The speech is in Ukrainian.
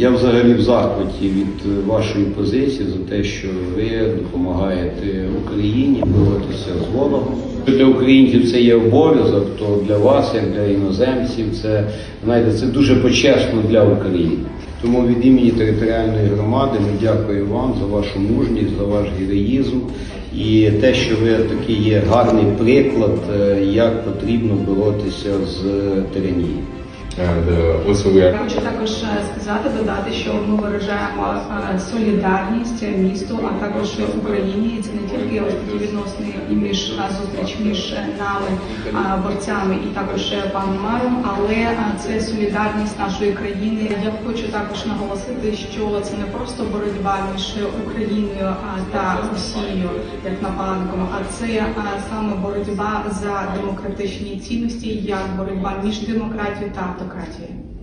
Я взагалі в захваті від е, вашої позиції за те, що ви допомагаєте Україні боротися з ворогом. Для українців це є обов'язок, то для вас, як для іноземців, це знаєте, це дуже почесно для України. Тому від імені територіальної громади ми дякуємо вам за вашу мужність, за ваш героїзм і те, що ви такий є гарний приклад, е, як потрібно боротися з тиранією. Uh, Я хочу також е, сказати, додати, що ми виражаємо е, солідарність місту, а також Україні. Це не тільки ось такі відносини і між е, зустріч між нами, борцями, і також паном Маром, але це солідарність нашої країни. Я хочу також наголосити, що це не просто боротьба між Україною та Росією, як нападником, а це саме боротьба за демократичні цінності, як боротьба між демократією та 块钱